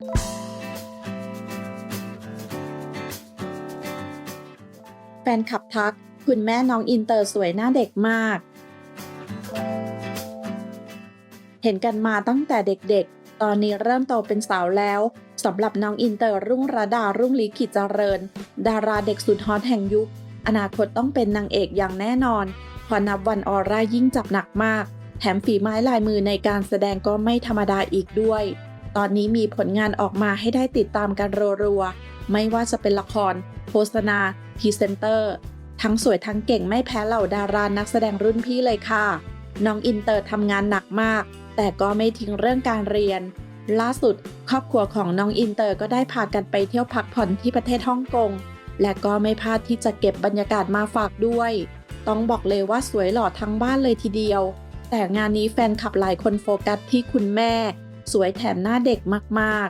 แฟนคลับทัก คุณแม่น้องอินเตอร์สวยหน้าเด็กมาก เห็นกันมาตั้งแต่เด็กๆ ตอนนี้เริ่มโตเป็นสาวแล้วสำหรับน้องอินเตอร์รุ่งระดารุ่งลิขิตเจริญ ดาราเด็กสุดฮอตแห่งยุค อนาคตต้องเป็นนางเอกอย่างแน่นอนพอนับวันออร่ายิ่งจับหนักมาก แถมฝีไม้ลายมือในการแสดงก็ไม่ธรรมดาอีกด้วย ตอนนี้มีผลงานออกมาให้ได้ติดตามกันรัวๆ ไม่ว่าจะเป็นละคร โฆษณาพรีเซนเตอร์ ทั้งสวยทั้งเก่งไม่แพ้เหล่าดารานักแสดงรุ่นพี่เลยค่ะ น้องอินเตอร์ทำงานหนักมาก แต่ก็ไม่ทิ้งเรื่องการเรียน ล่าสุด ครอบครัวของน้องอินเตอร์ก็ได้พากันไปเที่ยวพักผ่อนที่ประเทศฮ่องกง และก็ไม่พลาดที่จะเก็บบรรยากาศมาฝากด้วย ต้องบอกเลยว่าสวยหล่อทั้งบ้านเลยทีเดียว แต่งานนี้แฟนคลับหลายคนโฟกัสที่คุณแม่ สวยแถมหน้าเด็กมาก